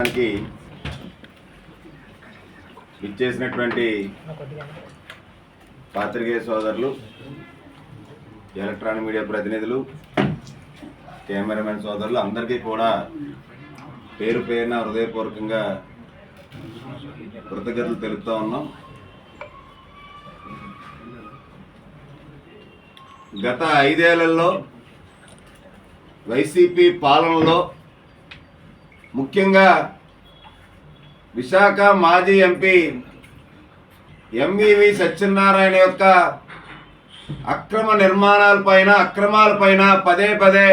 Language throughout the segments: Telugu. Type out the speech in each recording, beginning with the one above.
దానికి ఇచ్చేసినటువంటి పాత్రికేయ సోదరులు ఎలక్ట్రానిక్ మీడియా ప్రతినిధులు కెమెరామెన్ సోదరులు అందరికీ కూడా పేరు పేరున హృదయపూర్వకంగా కృతజ్ఞతలు తెలుపుతూ ఉన్నాం. గత ఐదేళ్ళలో వైసీపీ పాలనలో ముఖ్యంగా విశాఖ మాజీ ఎంపీ ఎంఈవి సత్యనారాయణ యొక్క అక్రమ నిర్మాణాలపైన అక్రమాలపైన పదే పదే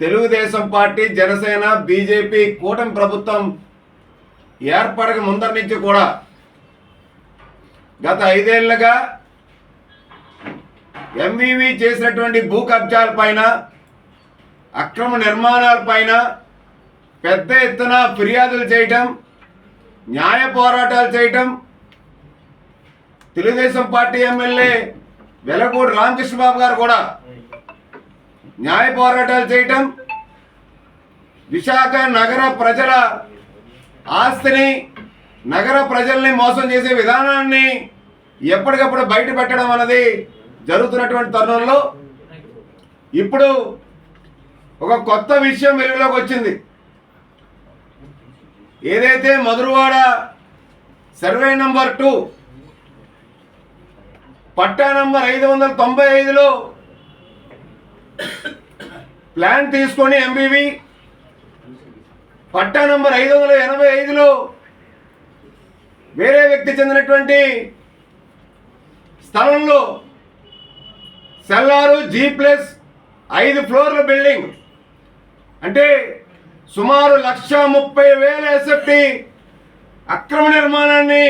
తెలుగుదేశం పార్టీ జనసేన బీజేపీ కూటమి ప్రభుత్వం ఏర్పడక ముందర నుంచి కూడా గత ఐదేళ్ళుగా ఎంవివి చేసినటువంటి భూ కబ్జాలపైన అక్రమ నిర్మాణాలపైన పెద్ద ఎత్తున ఫిర్యాదులు చేయటం న్యాయ పోరాటాలు చేయటం తెలుగుదేశం పార్టీ ఎమ్మెల్యే వెలగూడి రామకృష్ణబాబు గారు కూడా న్యాయ పోరాటాలు చేయటం విశాఖ నగర ప్రజల ఆస్తిని నగర ప్రజల్ని మోసం చేసే విధానాన్ని ఎప్పటికప్పుడు బయట పెట్టడం అన్నది జరుగుతున్నటువంటి తరుణంలో ఇప్పుడు ఒక కొత్త విషయం వెలుగులోకి వచ్చింది. ఏదైతే మధురవాడ సర్వే నంబర్ టూ పట్టా నంబర్ ఐదు వందల తొంభై ఐదులో ప్లాన్ తీసుకొని ఎంబీవి పట్టా నంబర్ ఐదు వందల ఎనభై ఐదులో వేరే వ్యక్తి చెందినటువంటి స్థలంలో సెల్లారు జీ ప్లస్ ఐదు ఫ్లోర్ల బిల్డింగ్ అంటే సుమారు లక్ష ముప్పై వేల ఎస్ఎఫ్టి అక్రమ నిర్మాణాన్ని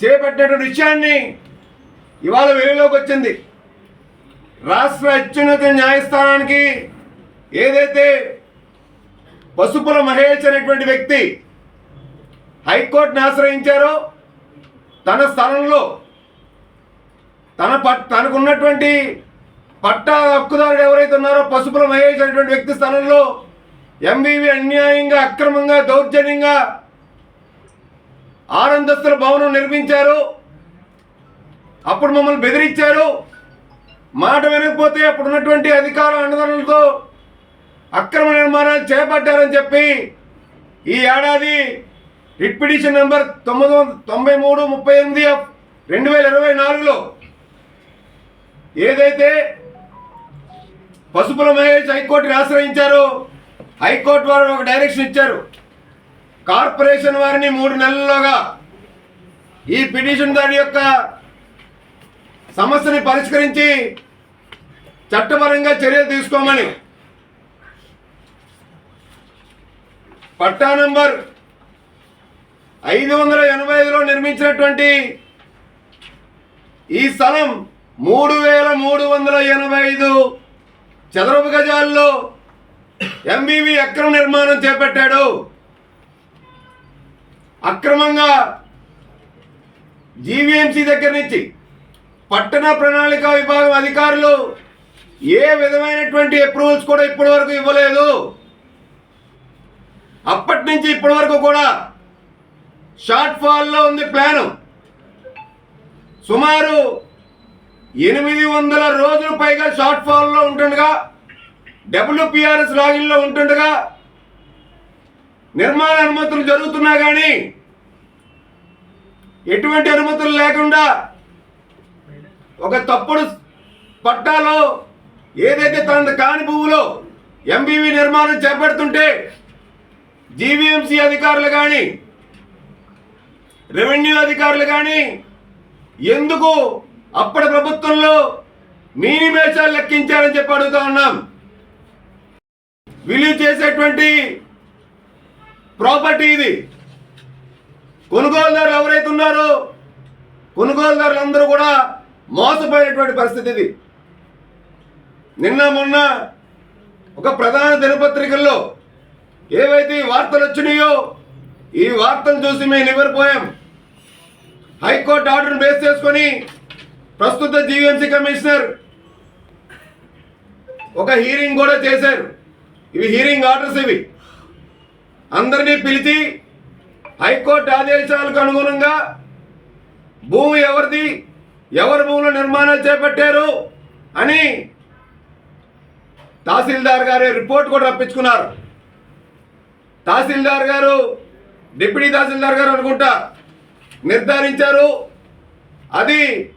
చేపట్టినటువంటి విషయాన్ని ఇవాళ వెలుగులోకి వచ్చింది. రాష్ట్ర అత్యున్నత న్యాయస్థానానికి ఏదైతే పసుపుల మహేష్ అనేటువంటి వ్యక్తి హైకోర్టును ఆశ్రయించారో తన స్థలంలో తన పట్ తనకున్నటువంటి పట్టా హక్కుదారుడు ఎవరైతే ఉన్నారో పసుపుల మహేష్ అనేటువంటి వ్యక్తి స్థానంలో ఎంబీవీ అన్యాయంగా అక్రమంగా దౌర్జన్యంగా ఆనందస్తుల భవనం నిర్మించారు. అప్పుడు మమ్మల్ని బెదిరించారు. మాట వినకపోతే అప్పుడు ఉన్నటువంటి అధికార అండదండలతో అక్రమ నిర్మాణాలు చేపట్టారని చెప్పి ఈ ఏడాది రిట్ పిటిషన్ నెంబర్ తొమ్మిది వందల తొంభై మూడు ముప్పై ఎనిమిది రెండు వేల ఇరవై నాలుగులో ఏదైతే పసుపుల మహేష్ హైకోర్టుని ఆశ్రయించారు. హైకోర్టు వారు ఒక డైరెక్షన్ ఇచ్చారు. కార్పొరేషన్ వారిని మూడు నెలల్లోగా ఈ పిటిషన్ దాని యొక్క సమస్యని పరిష్కరించి చట్టపరంగా చర్యలు తీసుకోమని. పట్టా నంబర్ ఐదు వందల ఎనభై ఐదులో నిర్మించినటువంటి ఈ స్థలం మూడు వేల మూడు వందల ఎనభై ఐదు చదరపు గజాల్లో ఎంబీవి అక్రమ నిర్మాణం చేపట్టాడు. అక్రమంగా జీవీఎంసీ దగ్గర నుంచి పట్టణ ప్రణాళిక విభాగం అధికారులు ఏ విధమైనటువంటి అప్రూవల్స్ కూడా ఇప్పటి వరకు ఇవ్వలేదు. అప్పటి నుంచి ఇప్పటి వరకు కూడా షార్ట్ ఫాల్లో ఉంది ప్లాను. సుమారు ఎనిమిది వందల రోజులు పైగా షార్ట్ ఫాల్లో ఉంటుండగా డబ్ల్యూపిఆర్ఎస్ లాగిన్లో ఉంటుండగా నిర్మాణ అనుమతులు జరుగుతున్నా కానీ ఎటువంటి అనుమతులు లేకుండా ఒక తప్పుడు పట్టాలో ఏదైతే తన కాని భూములో ఎంబీవీ నిర్మాణం చేపడుతుంటే జీవీఎంసీ అధికారులు కానీ రెవెన్యూ అధికారులు కానీ ఎందుకు అప్పటి ప్రభుత్వంలో మీనిమేషాలు లెక్కించారని చెప్పి అడుగుతా ఉన్నాం. విలువ చేసేటువంటి ప్రాపర్టీ ఇది. కొనుగోలుదారులు ఎవరైతే ఉన్నారో కొనుగోలుదారులు అందరూ కూడా మోసపోయినటువంటి పరిస్థితి ఇది. నిన్న మొన్న ఒక ప్రధాన దినపత్రికల్లో ఏవైతే ఈ వార్తలు వచ్చినాయో ఈ వార్తలు చూసి మేము నివరిపోయాం హైకోర్టు ఆర్డర్ను బేస్ చేసుకొని ప్రస్తుత జీవీఎంసీ కమిషనర్ ఒక హీరింగ్ కూడా చేశారు. ఇవి హీరింగ్ ఆర్డర్స్ ఇవి. అందరినీ పిలిచి హైకోర్టు ఆదేశాలకు అనుగుణంగా భూమి ఎవరిది ఎవరి భూములు నిర్మాణాలు చేపట్టారు అని తహసీల్దార్ గారి రిపోర్ట్ కూడా రప్పించుకున్నారు. తహసీల్దార్ గారు డిప్యూటీ తహసీల్దార్ గారు అనుకుంటా నిర్ధారించారు. అది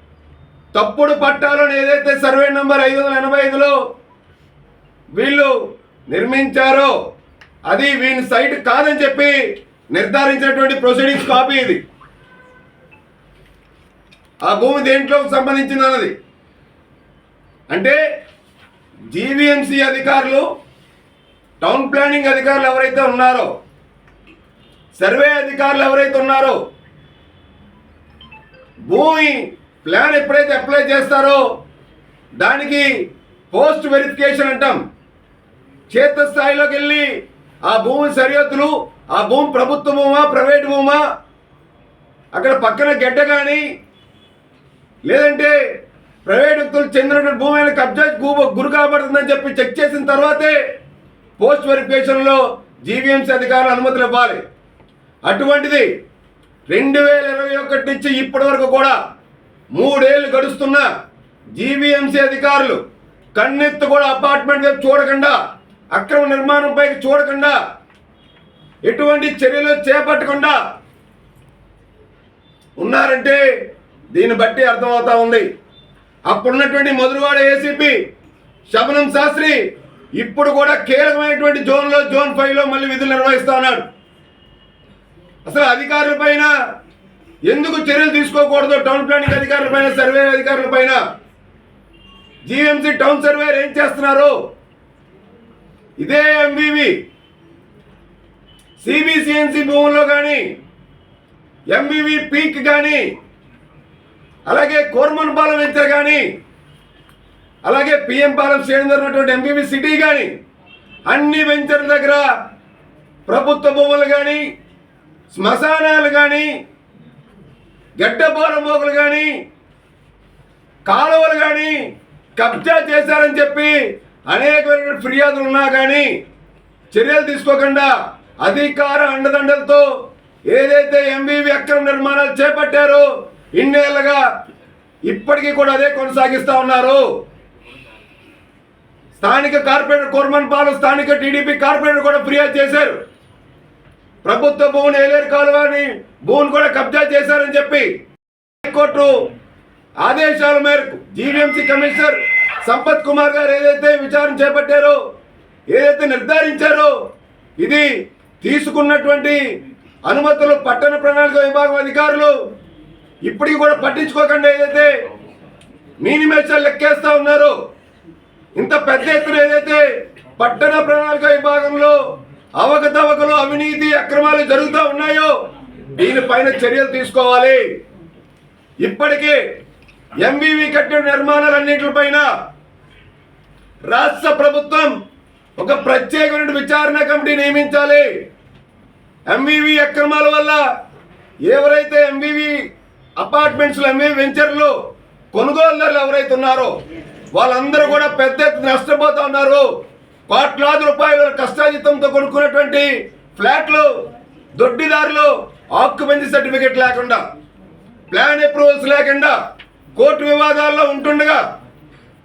తప్పుడు పట్టాలను ఏదైతే సర్వే నంబర్ ఐదు వందల ఎనభై ఐదులో వీళ్ళు నిర్మించారో అది వీని సైట్ కాదని చెప్పి నిర్ధారించినటువంటి ప్రొసీడింగ్స్ కాపీ ఇది. ఆ భూమి దేంట్లో సంబంధించింది అన్నది. అంటే జీవీఎంసీ అధికారులు టౌన్ ప్లానింగ్ అధికారులు ఎవరైతే ఉన్నారో సర్వే అధికారులు ఎవరైతే ఉన్నారో భూమి ప్లాన్ ఎప్పుడైతే అప్లై చేస్తారో దానికి పోస్ట్ వెరిఫికేషన్ అంటాం. క్షేత్రస్థాయిలోకి వెళ్ళి ఆ భూమి సరిహద్దులు ఆ భూమి ప్రభుత్వ భూమా ప్రైవేట్ భూమా అక్కడ పక్కన గడ్డ కానీ లేదంటే ప్రైవేట్ వ్యక్తులు చెందినటువంటి భూమి అయిన కబ్జా గు- గురి కాబడుతుందని చెప్పి చెక్ చేసిన తర్వాతే పోస్ట్ వెరిఫికేషన్లో జీవీఎంసీ అధికారులు అనుమతులు ఇవ్వాలి. అటువంటిది రెండు వేల ఇరవై ఒకటి నుంచి ఇప్పటి వరకు కూడా మూడేళ్ళు గడుస్తున్న జీవీఎంసీ అధికారులు కన్నెత్తు కూడా అపార్ట్మెంట్ వైపు చూడకుండా అక్రమ నిర్మాణంపై చూడకుండా ఎటువంటి చర్యలు చేపట్టకుండా ఉన్నారంటే దీన్ని బట్టి అర్థమవుతా ఉంది. అప్పుడున్నటువంటి మధురవాడ ఏసీపీ శబనం శాస్త్రి ఇప్పుడు కూడా కీలకమైనటువంటి జోన్లో జోన్ ఫైవ్లో మళ్ళీ విధులు నిర్వహిస్తా ఉన్నాడు. అసలు అధికారుల పైన ఎందుకు చర్యలు తీసుకోకూడదు టౌన్ ప్లానింగ్ అధికారుల పైన సర్వే అధికారుల పైన? జీఎంసీ టౌన్ సర్వేర్ ఏం చేస్తున్నారు? ఇదే ఎంవివి సిబిసిఎన్సి భూముల్లో కానీ ఎంవివి పీక్ కానీ అలాగే కోర్మన్ పాలెం వెంచర్ కానీ అలాగే పిఎం పాలెం శ్రేణి ఉన్నటువంటి ఎంవివి సిటీ కానీ అన్ని వెంచర్ల దగ్గర ప్రభుత్వ భూములు కానీ శ్మశానాలు కానీ గడ్డపాల మోకులు కానీ కాలువలు కానీ కబ్జా చేశారని చెప్పి అనేకమైన ఫిర్యాదులు ఉన్నా కానీ చర్యలు తీసుకోకుండా అధికార అండదండలతో ఏదైతే ఎంబీవీ అక్రమ నిర్మాణాలు చేపట్టారో ఇన్నేళ్ళుగా ఇప్పటికీ కూడా అదే కొనసాగిస్తూ ఉన్నారు. స్థానిక కార్పొరేటర్ కోర్మన్ పాలు స్థానిక టీడీపీ కార్పొరేటర్ కూడా ఫిర్యాదు చేశారు. ప్రభుత్వ భూమిని ఏలేరు కాలువని భూమిని కూడా కబ్జా చేశారని చెప్పి హైకోర్టు ఆదేశాల మేరకు జీవీఎంసీ కమిషనర్ సంపత్ కుమార్ గారు ఏదైతే విచారణ చేపట్టారో ఏదైతే నిర్ధారించారో ఇది తీసుకున్నటువంటి అనుమతులు పట్టణ ప్రణాళిక విభాగం అధికారులు ఇప్పటికి కూడా పట్టించుకోకుండా ఏదైతే మినిమేషన్ లెక్కేస్తా ఉన్నారో ఇంత పెద్ద ఎత్తున ఏదైతే పట్టణ ప్రణాళిక విభాగంలో అవకతవకలు అవినీతి అక్రమాలు జరుగుతూ ఉన్నాయో దీనిపైన చర్యలు తీసుకోవాలి. ఇప్పటికే ఎంబీవి కట్టిన నిర్మాణాలన్నింటిపైన రాష్ట్ర ప్రభుత్వం ఒక ప్రత్యేకమైన విచారణ కమిటీ నియమించాలి. ఎంవివి అక్రమాల వల్ల ఎవరైతే ఎంవివి అపార్ట్మెంట్స్ ఎంవివి వెంచర్లు కొనుగోలుదారులు ఎవరైతే ఉన్నారో వాళ్ళందరూ కూడా పెద్ద ఎత్తున నష్టపోతా ఉన్నారు. కోట్లాది రూపాయల కష్టాజితంతో కొనుక్కున్నటువంటి ఫ్లాట్లు దొడ్డిదారులు ఆక్యుపెన్సీ సర్టిఫికెట్ లేకుండా ప్లాన్ అప్రూవల్స్ లేకుండా కోర్టు వివాదాల్లో ఉంటుండగా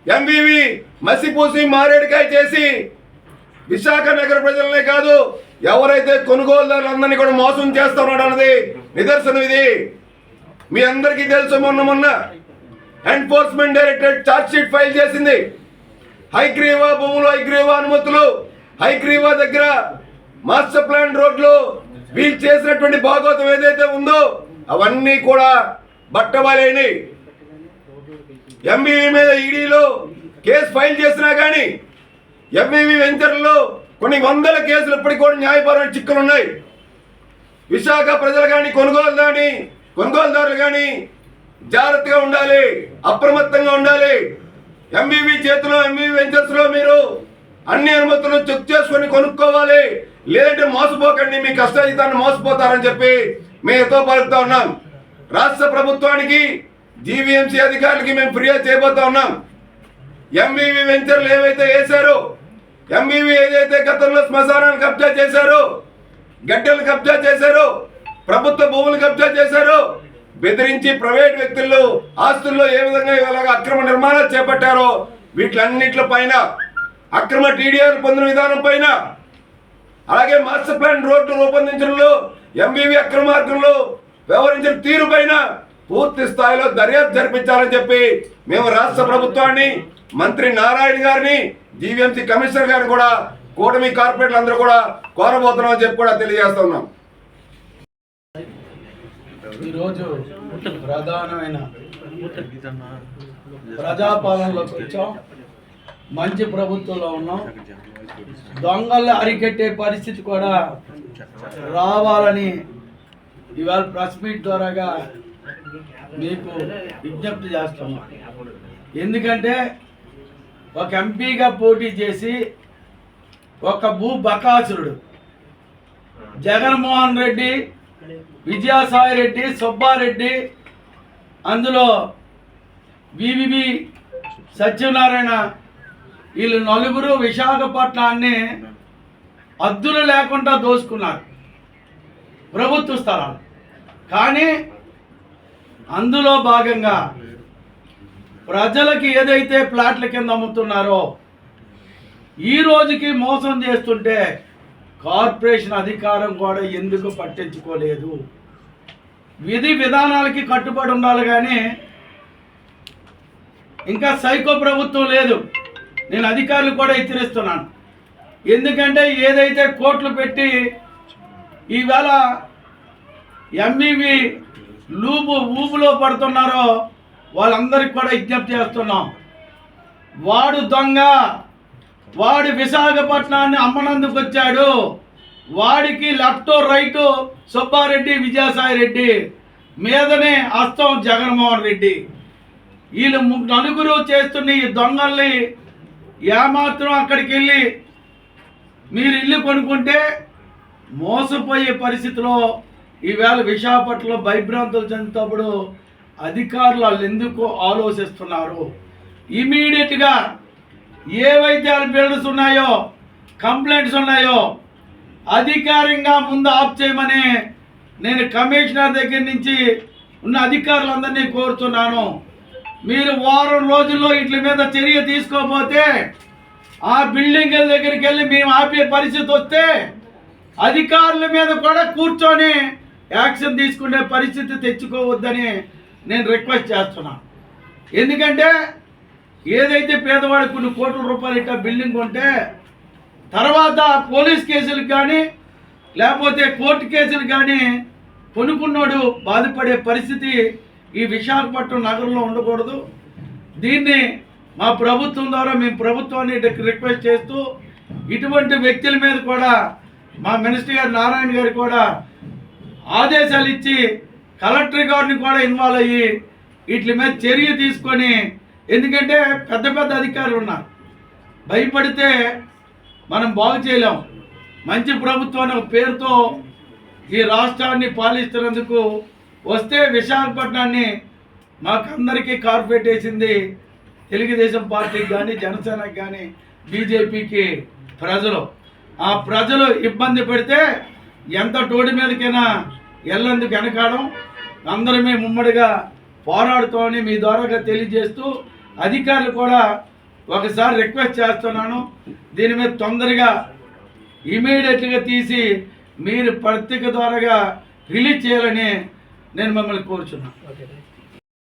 ఎంవివి మసిపూసి మారేడుకాయ చేసి విశాఖ నగర ప్రజలనే కాదు ఎవరైతే కొనుగోలుదారులందరినీ కూడా మోసం చేస్తున్నాడు అన్నది నిదర్శనం ఇది. మీ అందరికీ తెలుసు మొన్న మొన్న enforcement directorate charge sheet file చేసింది. హైగ్రీవా భూములు హైగ్రీవా అనుమతులు. హైగ్రీవా దగ్గర మాస్టర్ ప్లాన్ రోడ్లు వీళ్ళు చేసినటువంటి భాగవతం ఏదైతే ఉందో అవన్నీ కూడా బట్టబలేని ఎంబీవీ మీద ఈడీలో కేసు ఫైల్ చేసినా కానీ ఎంబీవీ వెంచర్లో కొన్ని వందల కేసులు ఇప్పటికి కూడా న్యాయపరమైన చిక్కులు ఉన్నాయి. విశాఖ ప్రజలు కానీ కొనుగోలు కానీ కొనుగోలుదారులు కానీ జాగ్రత్తగా ఉండాలి అప్రమత్తంగా ఉండాలి. ఎంబీవీ చేతిలో ఎంబీవీ వెంచర్స్లో మీరు అన్ని అనుమతులు చెక్ చేసుకొని కొనుక్కోవాలి. లేదంటే మోసపోకండి మీ కష్టాజితాన్ని మోసపోతారని చెప్పి మేతో పలుకుతా ఉన్నాం. రాష్ట్ర ప్రభుత్వానికి జీవీఎంసీ అధికారులకి మేము ఫిర్యాదు చేయబోతా ఉన్నాం. ఎంబీవీ వెంచర్లు ఏవైతే వేశారో ఎంబీవీ ఏదైతే గతంలో శ్మశానాలు కబ్జా చేశారో గడ్డలు కబ్జా చేశారో ప్రభుత్వ భూములు కబ్జా చేశారో బెదిరించి ప్రైవేట్ వ్యక్తులు ఆస్తుల్లో ఏ విధంగా ఇలాగ అక్రమ నిర్మాణాలు చేపట్టారో వీటిలన్నింటి పైన అక్రమ టీడీఆర్ పొందిన విధానం పైన అలాగే మాస్టర్ ప్లాన్ రోడ్డు రూపొందించడంలో ఎంబీవీ అక్రమ మార్గంలో వ్యవహరించిన తీరు పైన పూర్తి స్థాయిలో దర్యాప్తు జరిపించాలని చెప్పి మేము రాష్ట్ర ప్రభుత్వాన్ని మంత్రి నారాయణ గారిని జీవీఎంసీ కమిషనర్ గారిని కూడా కూటమి కార్పొరేట్లు అందరూ కూడా కోరబోతున్నామని చెప్పి కూడా తెలియజేస్తున్నాం ఈరోజు ప్రధానమైన ప్రజాపాలనలోకి వచ్చాం. మంచి ప్రభుత్వంలో ఉన్నాం. దొంగల్ని అరికట్టే పరిస్థితి కూడా రావాలని ఇవాళ ప్రెస్ మీట్ ద్వారాగా మీకు విజ్ఞప్తి చేస్తున్నాం. ఎందుకంటే ఒక ఎంపీగా పోటీ చేసి ఒక భూ బకాసురుడు. జగన్మోహన్ రెడ్డి విజయసాయి రెడ్డి సుబ్బారెడ్డి అందులో వివివి సత్యనారాయణ వీళ్ళు నలుగురు విశాఖపట్నాన్ని అద్దులు లేకుండా దోసుకున్నారు ప్రభుత్వ స్థలాలు. కానీ అందులో భాగంగా ప్రజలకి ఏదైతే ప్లాట్ల కింద అమ్ముతున్నారో ఈ రోజుకి మోసం చేస్తుంటే కార్పొరేషన్ అధికారం కూడా ఎందుకు పట్టించుకోలేదు? విధి విధానాలకి కట్టుబడి ఉండాలి కానీ ఇంకా సైకో ప్రభుత్వం లేదు. నేను అధికారులు కూడా హెచ్చరిస్తున్నాను. ఎందుకంటే ఏదైతే కోట్లు పెట్టి ఈవేళ ఎంఈవి లూపు ఊపులో పడుతున్నారో వాళ్ళందరికీ కూడా విజ్ఞప్తి చేస్తున్నాం. వాడు దొంగ. వాడు విశాఖపట్నాన్ని అమ్మనందుకు వచ్చాడు. వాడికి లెఫ్ట్ రైట్ సుబ్బారెడ్డి విజయసాయి రెడ్డి మీదనే హస్తం జగన్మోహన్ రెడ్డి. వీళ్ళు నలుగురు చేస్తున్న ఈ దొంగల్ని ఏమాత్రం అక్కడికి వెళ్ళి మీరు ఇల్లు కొనుక్కుంటే మోసపోయే పరిస్థితిలో ఈవేళ విశాఖపట్నంలో భయభ్రాంతులు చెందుతప్పుడు అధికారులు వాళ్ళు ఎందుకు ఆలోచిస్తున్నారు? ఇమీడియట్గా ఏవైతే వాళ్ళ బిల్డర్స్ ఉన్నాయో కంప్లైంట్స్ ఉన్నాయో అధికారికంగా ముందు ఆఫ్ చేయమని నేను కమిషనర్ దగ్గర నుంచి ఉన్న అధికారులందరినీ కోరుతున్నాను. మీరు వారం రోజుల్లో వీటి మీద చర్య తీసుకోకపోతే ఆ బిల్డింగ్ దగ్గరికి వెళ్ళి మేము ఆపే పరిస్థితి వస్తే అధికారుల మీద కూడా కూర్చొని యాక్షన్ తీసుకునే పరిస్థితి తెచ్చుకోవద్దని నేను రిక్వెస్ట్ చేస్తున్నాను. ఎందుకంటే ఏదైతే పేదవాడికి కొన్ని కోట్ల రూపాయలు ఇట్లా బిల్డింగ్ ఉంటే తర్వాత పోలీస్ కేసులకు కానీ లేకపోతే కోర్టు కేసులు కానీ కొనుక్కున్నోడు బాధపడే పరిస్థితి ఈ విశాఖపట్నం నగరంలో ఉండకూడదు. దీన్ని మా ప్రభుత్వం ద్వారా మేము ప్రభుత్వాన్ని రిక్వెస్ట్ చేస్తూ ఇటువంటి వ్యక్తుల మీద కూడా మా మినిస్టర్ గారు నారాయణ గారు కూడా ఆదేశాలు ఇచ్చి కలెక్టర్ గారిని కూడా ఇన్వాల్వ్ అయ్యి వీటి మీద చర్య తీసుకొని ఎందుకంటే పెద్ద పెద్ద అధికారులు ఉన్నారు. భయపడితే మనం బాగు చేయలేం. మంచి ప్రభుత్వం అనే పేరుతో ఈ రాష్ట్రాన్ని పాలిస్తున్నందుకు వస్తే విశాఖపట్నాన్ని మాకందరికీ కార్పొరేట్ వేసింది తెలుగుదేశం పార్టీకి కానీ జనసేనకి కానీ బీజేపీకి ప్రజలు. ఆ ప్రజలు ఇబ్బంది పెడితే ఎంత టోడి మీదకైనా ఎల్లందుకు వెనకాడం. అందరమే ముమ్మడిగా పోరాడుతామని మీ ద్వారాగా తెలియజేస్తూ అధికారులు కూడా ఒకసారి రిక్వెస్ట్ చేస్తున్నాను. దీని మీద తొందరగా ఇమీడియట్గా తీసి మీరు పత్రిక ద్వారాగా రిలీజ్ చేయాలని నేను మిమ్మల్ని కోరుచున్నాను.